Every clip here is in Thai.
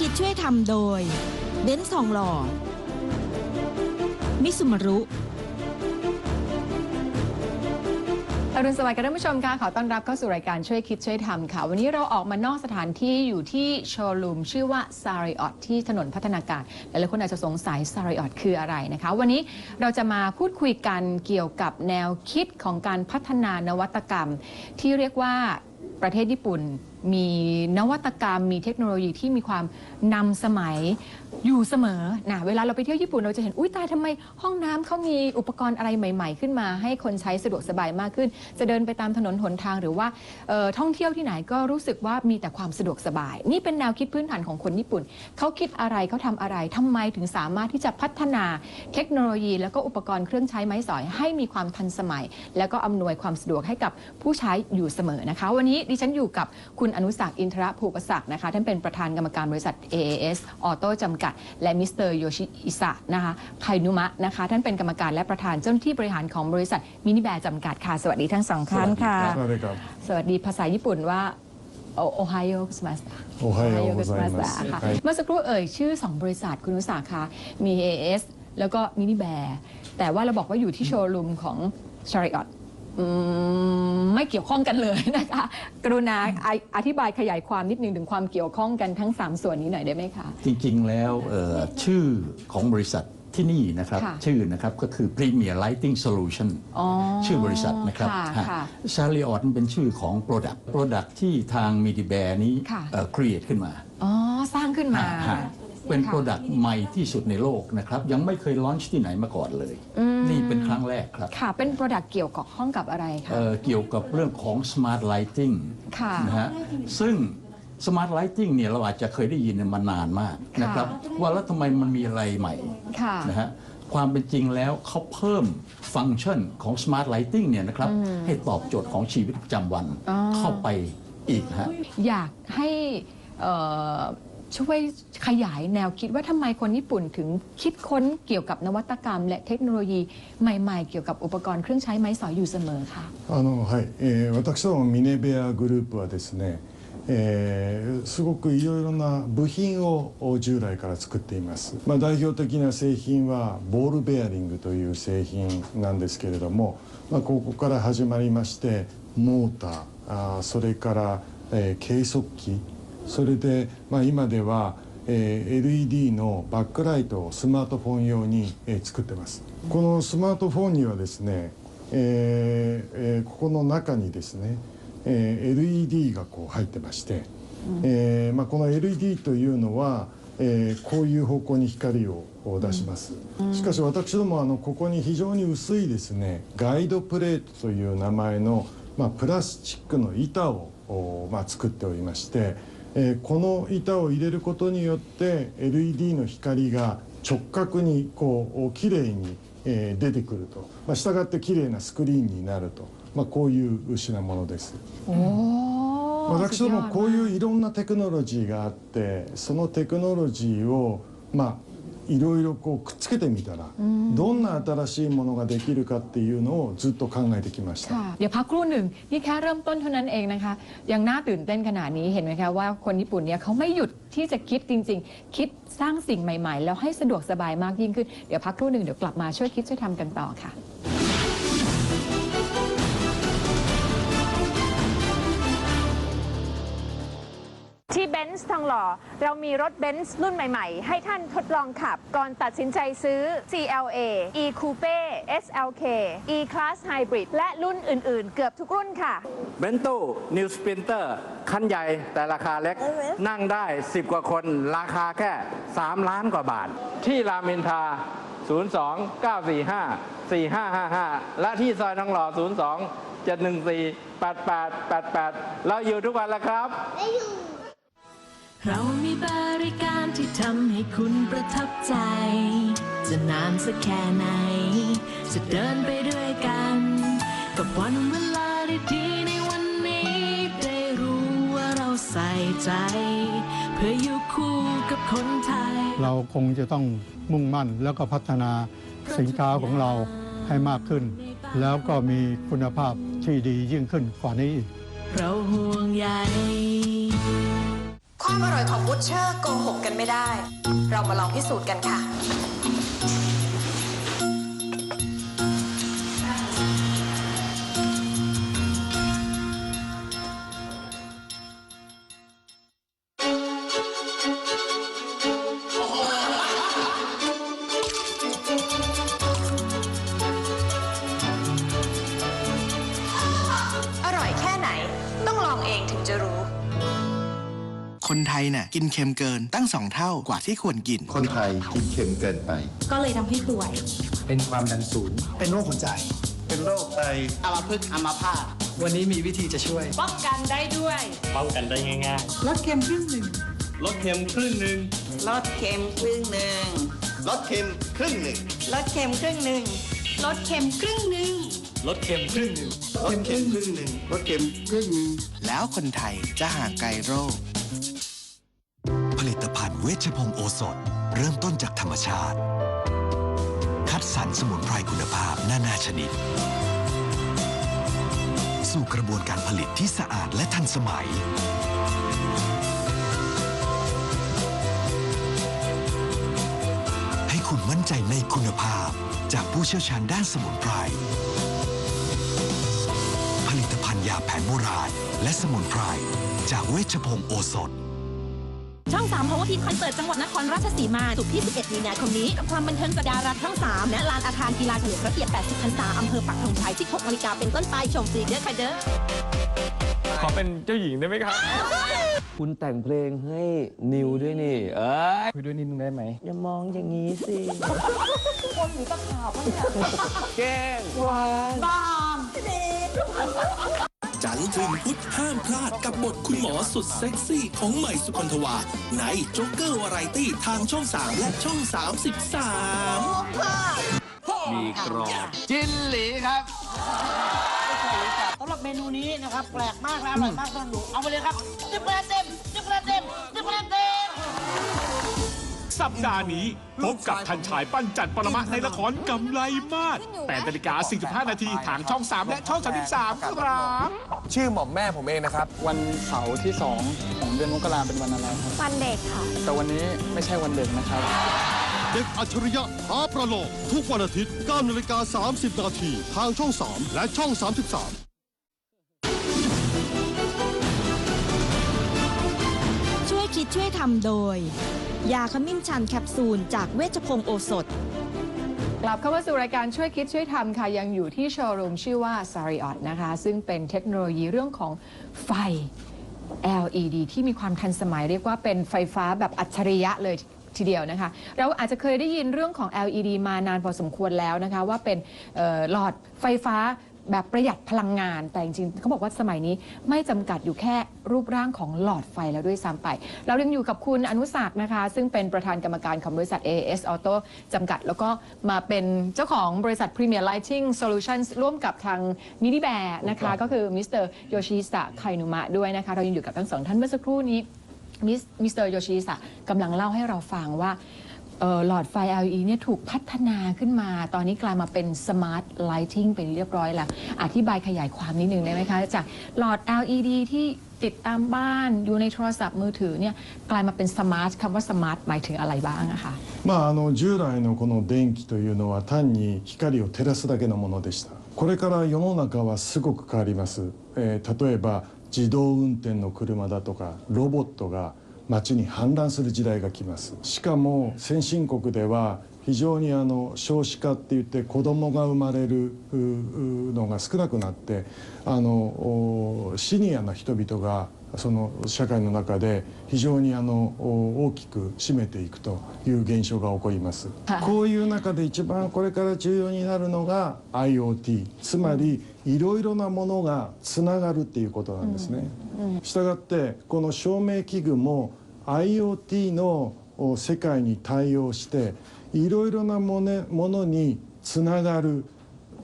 คิดช่วยทำโดย เบนซ์ทองหล่อ มิสุมารุอรุณสวัสดิ์ค่ะท่านผู้ชมค่ะขอต้อนรับเข้าสู่รายการช่วยคิดช่วยทำค่ะ วันนี้เราออกมานอกสถานที่อยู่ที่โชว์รูมชื่อว่า s a r i o t ที่ถนนพัฒนาการหลายๆคนอาจจะสงสัย s a r i o t คืออะไรนะคะ วันนี้เราจะมาพูดคุยกันเกี่ยวกับแนวคิดของการพัฒนานวัตกรรม ที่เรียกว่าประเทศญี่ปุ่น มีนวัตกรรม มีเทคโนโลยีที่มีความนำสมัยอยู่เสมอนะเวลาเราไปเที่ยวญี่ปุ่นเราจะเห็น อุ้ยตายทำไมห้องน้ำเขามีอุปกรณ์อะไรใหม่ ๆ ขึ้นมา ให้คนใช้สะดวกสบายมากขึ้น จะเดินไปตามถนนหนทางหรือว่าออท่องเที่ยวที่ไหนก็รู้สึกว่ามีแต่ความสะดวกสบาย นี่เป็นแนวคิดพื้นฐานของคนญี่ปุ่น เขาคิดอะไรเขาทำอะไรทำไมถึงสามารถที่จะพัฒนาเทคโนโลยี แล้วก็อุปกรณ์เครื่องใช้ไม้สอย ให้มีความทันสมัย แล้วก็อำนวยความสะดวกให้กับผู้ใช้อยู่เสมอนะคะ วันนี้ดิฉันอยู่กับคุณอนุสักอินทระภูปศักดิ์นะคะท่านเป็นประธานกรรมการบริษัท AAS ออโต้จำกัด และมิสเตอร์โยชิอิสะนะคะไคนุมะนะคะท่านเป็นกรรมการและประธานเจ้าหน้าที่บริหารของบริษัทมินิแบร์จำกัดค่ะ สวัสดีทั้งสองท่านค่ะ สวัสดีครับ สวัสดีภาษาญี่ปุ่นว่าโอไฮโอกุสมาสโอไฮโอกุสมาสค่ะเมื่อสักครู่เอ่ยชื่อ 2 บริษัทคุณนุสาค่ะมี AS แล้วก็มินิแบร์แต่ว่าเราบอกว่าอยู่ที่โชว์รูมของชาริออต o t ไม่เกี่ยวข้องกันเลยนะคะ กรุณาออธิบายขยายความนิดนึงถึงความเกี่ยวข้องกันทั้ง 3 ส่วนนี้หน่อยได้ไหมคะ จริงๆ แล้วเอ่อชื่อของบริษัทที่นี่นะครับ ค่ะ ชื่อนะครับก็คือ Premier Lighting Solution อ๋อชื่อบริษัทนะครับค่ะค่ะชาลีออตเป็นชื่อของ Product Product ที่ทางมีดีแบร์นี้ค่ะเอ่อ create ขึ้นมา อ๋อ สร้างขึ้นมา ฮะ เป็นค่ะ Product ใหม่ที่สุดในโลกนะครับ ยังไม่เคยลอนช์ที่ไหนมาก่อนเลยนี่เป็นครั้งแรกครับค่ะ เป็น Product เกี่ยวกับห้องกับอะไรคะเอ่อเกี่ยวกับเรื่องของ Smart Lighting ค่ะ นะฮะซึ่ง Smart Lighting เนี่ยเราอาจจะเคยได้ยินมานานมากนะครับ ว่าแล้วทำไมมันมีอะไรใหม่ ค่ะ นะฮะความเป็นจริงแล้วเขาเพิ่มฟังก์ชันของ Smart Lighting เนี่ยนะครับให้ตอบโจทย์ของชีวิตประจำวันอ๋อ เข้าไปอีกนะฮะ อยากให้เอ่อ ช่วยขยายแนวคิดว่าทำไมคนญี่ปุ่นถึงคิดค้นเกี่ยวกับนวัตกรรม และเทคโนโลยีใหม่ ๆ เกี่ยวกับอุปกรณ์เครื่องใช้ไม้สอยอยู่เสมอค่ะ あのはい、えー私どもミネベアグループはですね、えーすごくいろいろな部品を従来から作っています、まあ、代表的な製品はボールベアリングという製品なんですけれども、まあ、ここから始まりましてモーターあーそれから、えー計測器 それで、まあ、今では、えー LED のバックライトをスマートフォン用に、えー作ってます。このスマートフォンにはですねえーえーここの中にですね、えー LED がこう入ってまして、えーまあ、この LED というのは、えーこういう方向に光を出します、しかし私どもあのここに非常に薄いですねガイドプレートという名前の、まあ、プラスチックの板を、おまあ、作っておりまして、えーこの板を入れることによって LED の光が直角にこう綺麗にえー出てくると、まあ、従って綺麗なスクリーンになると、まあ、こういう品物です。โอ้私どもこういういろんなテクノロジーがあってそのテクノロジーをまあいろいろこうくっつけてみたらどんな新しいものができるかっていうのをずっと考えてきました ค่ะเดี๋ยวพักครู่หนึ่งนี่แค่เริ่มต้นเท่านั้นเองนะคะ ยังน่าตื่นเต้นขนาดนี้เห็นไหมคะว่าคนญี่ปุ่นเนี่ยเขาไม่หยุดที่จะคิดจริง ๆ คิดสร้างสิ่งใหม่ๆ แล้วให้สะดวกสบายมากยิ่งขึ้น เดี๋ยวพักครู่หนึ่งเดี๋ยวกลับมาช่วยคิดช่วยทำกันต่อค่ะ นซ์ทองหล่อ เรามีรถเบนซ์รุ่นใหม่ๆ ให้ท่านทดลองขับ ก่อนตัดสินใจซื้อ CLA E Coupe SLK E Class Hybrid และรุ่นอื่นๆ เกือบทุกรุ่นค่ะ เบนโต้นิวสป i นเตอร์คันใหญ่แต่ราคาเล็ก นั่งได้ 10 กว่าคน ราคาแค่ 3 ล้านกว่าบาท ที่รามอินทรา02 945 4555 และที่ซอยทองหล่อ 02 714 8888 เราอยู่ทุกวันแล้วครับ เรามีบริการที่ทำให้คุณประทับใจ จะนานสักแค่ไหน จะเดินไปด้วยกัน กับวันเวลาดีๆในวันนี้ ได้รู้ว่าเราใส่ใจ เพื่ออยู่คู่กับคนไทย เราคงจะต้องมุ่งมั่นแล้วก็พัฒนาสินค้าของเราให้มากขึ้น แล้วก็มีคุณภาพที่ดียิ่งขึ้นกว่านี้อีกเราห่วงใย ความอร่อยของบุชเชอร์โกหกกันไม่ได้ เรามาลองพิสูจน์กันค่ะ ยนี่ยกินเค็มเกินตั้งสองเท่ากว่าที่ควรกิน คนไทยกินเค็มเกินไป ก็เลยทำให้ป่วย เป็นความดันสูง เป็นโรคหัวใจ เป็นโรคไตอัมพฤกษ์อัมพาตวันนี้มีวิธีจะช่วย ป้องกันได้ด้วย ป้องกันได้ง่าย ลดเค็มครึ่งหนึ่ง ๆ ลดเค็มครึ่งหนึ่งลดเค็มครึ่งหนึ่งลดเค็มครึ่งหนึ่งลดเค็มครึ่งหนึ่งลดเค็มครึ่งหนึ่ง ลดเค็มครึ่งหนึ่ง ลดเค็มครึ่งหนึ่งลดเค็มครึ่งหนึ่ง แล้วคนไทยจะห่างไกลโรค เวชพงศ์โอสถ เริ่มต้นจากธรรมชาติ คัดสรรสมุนไพรคุณภาพนานาชนิด สู่กระบวนการผลิตที่สะอาดและทันสมัย ให้คุณมั่นใจในคุณภาพจากผู้เชี่ยวชาญด้านสมุนไพร ผลิตภัณฑ์ยาแผนโบราณและสมุนไพรจากเวชพงศ์โอสถ ช่อง3 Power Pin คอนเสิร์ตจังหวัดนครราชสีมาสุกร์ที่ 11 มีนาคมนี้ กับความบันเทิงจากดาราช่อง3และลานอาคารกีฬาเฉลิมพระเกียรติ 80 พรรษาอำเภอปักธงชัย 16นาฬิกาเป็นต้นไปชมฟรีเด้อค่ะเด้อ ขอเป็นเจ้าหญิงได้ไหมครับ คุณแต่งเพลงให้นิวด้วยนี่ เอ้ยคุยด้วยนิดนึงได้ไหมอย่ามองอย่างนี้สิ คนหรือตะขาบแกล้งหวาน จันทร์ถึงพุธห้ามพลาดกับบทคุณหมอสุดเซ็กซี่ของใหม่สุคนทวา ในจ็กเกอร์วาไรตี้ทางช่อง 3 และช่อง 33 มีกรอบจินหลีครับ สำหรับเมนูนี้นะครับ แปลกมากและอร่อยมากต้องดูเอาไปเลยครับสิบคะแนนเต็มสิบคะแนนเต็มสิบคะแนนเต็ม สัปดาห์นี้พบกับทันชายปั้นจันปรมะในละครกำไรมาศ8นาฬิกา45 นาทีทางช่อง 3 และช่อง 33 ครับชื่อหม่อมแม่ผมเองนะครับ วันเสาร์ที่สองของเดือนมกราเป็นวันอะไรครับ วันเด็กค่ะ แต่วันนี้ไม่ใช่วันเด็กนะครับ เด็กอัจฉริยะท้าประโลมทุกวันอาทิตย์9นาฬิกา30 นาทีทางช่อง 3 และช่อง 33ช่วยคิดช่วยทำโดย ยาขมิ้นชันแคปซูล จากเวชพงศ์โอสถ กลับเข้ามาสู่รายการช่วยคิดช่วยทำค่ะ ยังอยู่ที่โชว์รูมชื่อว่า s a r i o t นะคะ ซึ่งเป็นเทคโนโลยีเรื่องของไฟ LED ที่มีความทันสมัยเรียกว่าเป็นไฟฟ้าแบบอัจฉริยะเลยทีเดียวนะคะ เราอาจจะเคยได้ยินเรื่องของ LED มานานพอสมควรแล้วนะคะ ว่าเป็นหลอดไฟฟ้า แบบประหยัดพลังงาน แต่จริงๆเขาบอกว่าสมัยนี้ไม่จำกัดอยู่แค่รูปร่างของหลอดไฟแล้วด้วยซ้ำไป เรายังอยู่กับคุณอนุศักดิ์นะคะ ซึ่งเป็นประธานกรรมการของบริษัท AS Auto จำกัด แล้วก็มาเป็นเจ้าของบริษัท Premier Lighting Solutions ร่วมกับทางนิดิแบร์นะคะ ก็คือมิสเตอร์โยชิสะไคนุมะด้วยนะคะ เรายังอยู่กับทั้งสองท่านเมื่อสักครู่นี้ มิสมิสเตอร์โยชิสะกำลังเล่าให้เราฟังว่าเอ่อ หลอดไฟ LED เนี่ยถูกพัฒนาขึ้นมา ตอนนี้กลายมาเป็น Smart Lighting เป็นเรียบร้อยแล้ว อธิบายขยายความนิดนึงได้ไหมคะ จากหลอด LED ที่ติดตามบ้านอยู่ในโทรศัพท์มือถือเนี่ยกลายมาเป็น Smart คำว่า Smart หมายถึงอะไรบ้างอะคะ まあ、あの従来のこの電気というのは単に光を照らすだけのものでしたこれから世の中はすごく変わります、えー例えば自動運転の車だとかロボットが 街に氾濫する時代が来ます。しかも先進国では非常にあの少子化って言って子供が生まれるううのが少なくなってあのおシニアな人々がその社会の中で非常にあのお大きく占めていくという現象が起こります。はい。こういう中で一番これから重要になるのが IoT つまりいろいろなものがつながるっていうことなんですね。したがってこの照明器具も IoT のお世界に対応していろいろなも,、ね、ものにつながる。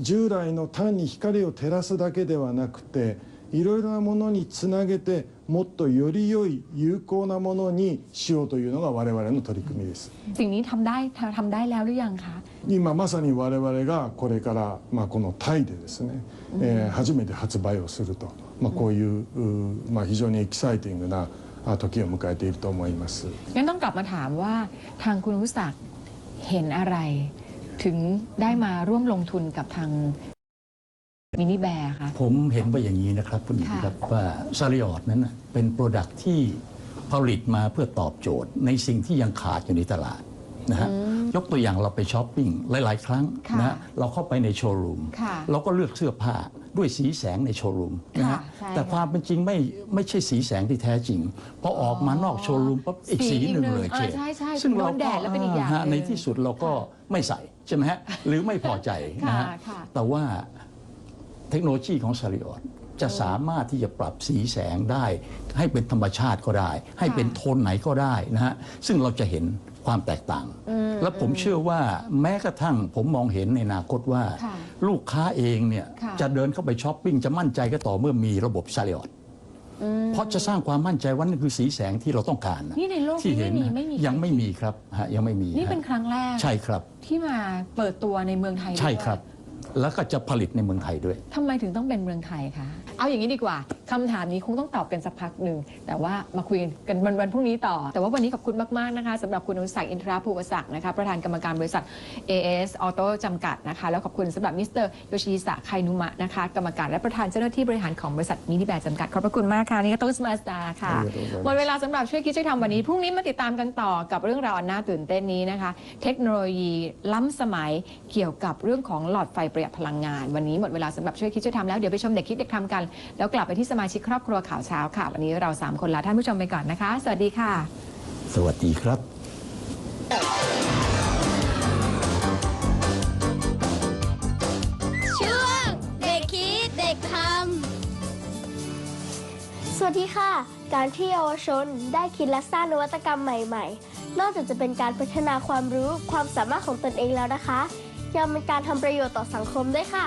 従来の単に光を照らすだけではなくていろいろなものにつなげてもっとより良い有効なものにしようというのが我々の取り組みです สิ่งนี้ทำได้ทำได้แล้วหรือยังคะ 今まさに我々がこれから、まあ、このタイでですね、えー初めて発売をすると、まあ、こういううまあ、非常にエキサイティングな あ時を迎えていると思います。 งั้นต้องกลับมาถามว่าทางคุณวุศักดิ์เห็นอะไร ถึงได้มาร่วมลงทุนกับทาง มินิแบร์คะผมเห็นว่าอย่างนี้นะครับคุณหญิงค่ะ ครับว่าซาริออดนั้นน่ะเป็นโปรดักที่ผลิตมาเพื่อตอบโจทย์ ในสิ่งที่ยังขาดอยู่ในตลาดนะฮะยกตัวอย่างเราไปช้อปปิ้งหลาย ๆ ครั้งค่ะนะฮะเราเข้าไปในโชว์รูมค่ะเราก็เลือกเสื้อผ้าด้วยสีแสงในโชว์รูมนะค่ะฮะใช่แต่ค่ะความเป็นจริงไม่ไม่ใช่สีแสงที่แท้จริงพอออกมานอกโชว์รูมปั๊บอีกสีหนึ่งเลยเออเช่ใช่ใช่ซึ่งโดเรานแดก็ดแล้วเป็นอีกอย่างฮะหนึ่งในที่สุดเราก็ไม่ใส่ใช่ไหมฮะหรือไม่พอใจนะฮะค่ะค่ะ แต่ว่า เทคโนโลยีของซาริออนจะสามารถที่จะปรับสีแสงได้ ให้เป็นธรรมชาติก็ได้ ให้เป็นโทนไหนก็ได้นะฮะซึ่งเราจะเห็นความแตกต่าง และผมเชื่อว่าแม้กระทั่งผมมองเห็นในอนาคตว่าค่ะลูกค้าเองเนี่ยค่ะจะเดินเข้าไปช้อปปิ้งจะมั่นใจก็ต่อเมื่อมีระบบซาริออนเพราะจะสร้างความมั่นใจว่านี่คือสีแสงที่เราต้องการะนี่ในโลกที่นี้เห็นไม่มีนะไม่มียังไม่มีครับฮะยังไม่มี นี่เป็นฮะครั้งแรกใช่ครับ ที่มาเปิดตัวในเมืองไทยใช่ด้วยครับ แล้วก็จะผลิตในเมืองไทยด้วย ทำไมถึงต้องเป็นเมืองไทยคะ เอาอย่างนี้ดีกว่าคำถามนี้คงต้องตอบกันสักพักหนึ่ง แต่ว่ามาคุยกันวันวันพรุ่งนี้ต่อ แต่ว่าวันนี้ขอบคุณมากๆนะคะสำหรับคุณอนุสักดิ์อินทราภูวศักดิ์นะคะประธานกรรมการบริษัท AS Auto จำกัดนะคะ แล้วขอบคุณสำหรับมิสเตอร์โยชิสะไคนุมะนะคะกรรมการและประธานเจ้าหน้าที่บริหารของบริษัทมินิแบร์จำกัดขอบพระคุณมากค่ะนี่ก็ต้องสมาสตาร์ค่ะหมดเวลาสำหรับช่วยคิดช่วยทำวันนี้พรุ่งนี้มาติดตามกันต่อกับเรื่องราวอันน่าตื่นเต้นนี้นะคะ เทคโนโลยีล้ำสมัยเกี่ยวกับเรื่องของหลอดไฟประหยัดพลังงาน วันนี้หมดเวลาสำหรับช่วยคิดช่วยทำแล้ว เดี๋ยวไปชมเด็กคิดเด็กทำกัน แล้วกลับไปที่สมาชิกครอบครัวข่าวเช้าค่ะ วันนี้เราสามคนลาท่านผู้ชมไปก่อนนะคะ สวัสดีค่ะ สวัสดีครับช่วงเด็กคิดเด็กทำสวัสดีค่ะ การที่เยาวชนได้คิดและสร้างนวัตกรรมใหม่ ๆ นอกจากจะเป็นการพัฒนาความรู้ความสามารถของตนเองแล้วนะคะ ยังเป็นการทำประโยชน์ต่อสังคมด้วยค่ะ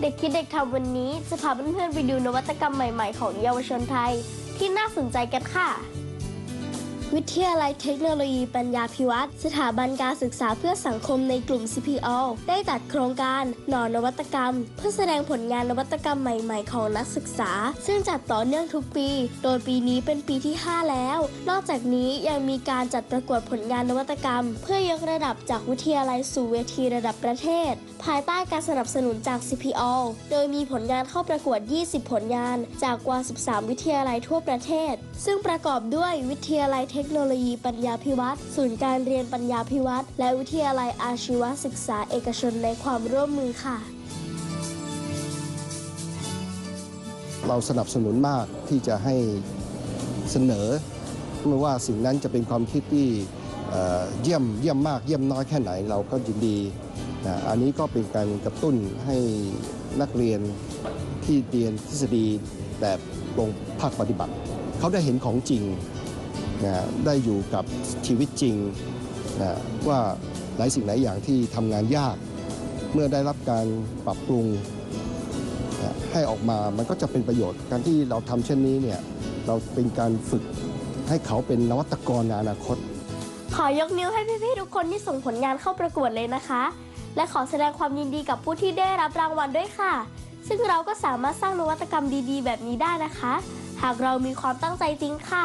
เด็กคิดเด็กทำวันนี้จะพาเพื่อนๆไปดูนวัตกรรมใหม่ ๆ ของเยาวชนไทย ที่น่าสนใจกันค่ะ วิทยาลัยเทคโนโลยีปัญญาพิวัตรสถาบันการศึกษาเพื่อสังคมในกลุ่ม CPO ได้จัดโครงการหนอนวัตกรรม เพื่อแสดงผลงานนวัตกรรมใหม่ๆ ของนักศึกษา ซึ่งจัดต่อเนื่องทุกปี โดยปีนี้เป็นปีที่ 5 แล้ว นอกจากนี้ยังมีการจัดประกวดผลงานนวัตกรรม เพื่อยกระดับจากวิทยาลัยสู่เวทีระดับประเทศ ภายใต้การสนับสนุนจาก CPO โดยมีผลงานเข้าประกวด 20 ผลงาน จากกว่า 13 วิทยาลัยทั่วประเทศ ซึ่งประกอบด้วยวิทยาลัยเททคโนโลยีปัญญาพิวัตรศูนย์การเรียนปัญญาพิวัตรและวิทยาลัยอาชีวศึกษาเอกชนในความร่วมมือค่ะ เราสนับสนุนมากที่จะให้เสนอไม่ว่าสิ่งนั้นจะเป็นความคิดที่เเยี่ยมเยี่ยมมากเยี่ยมน้อยแค่ไหนเราก็ยินดีนะอันนี้ก็เป็นการกระตุ้นให้นักเรียนที่เรียนทฤษฎีแบบลงภาคปฏิบัติ เขาได้เห็นของจริง นะได้อยู่กับชีวิตจริงนะว่าหลายสิ่งหลายอย่างที่ทำงานยาก เมื่อได้รับการปรับปรุงให้ออกมามันก็จะเป็นประโยชน์ การที่เราทำเช่นนี้เนี่ยเราเป็นการฝึกให้เขาเป็นนวัตกรในอนาคต ขอยกนิ้วให้พี่ๆทุกคนที่ส่งผลงานเข้าประกวดเลยนะคะ และขอแสดงความยินดีกับผู้ที่ได้รับรางวัลด้วยค่ะ ซึ่งเราก็สามารถสร้างนวัตกรรมดีๆ แบบนี้ได้นะคะ หากเรามีความตั้งใจจริงค่ะ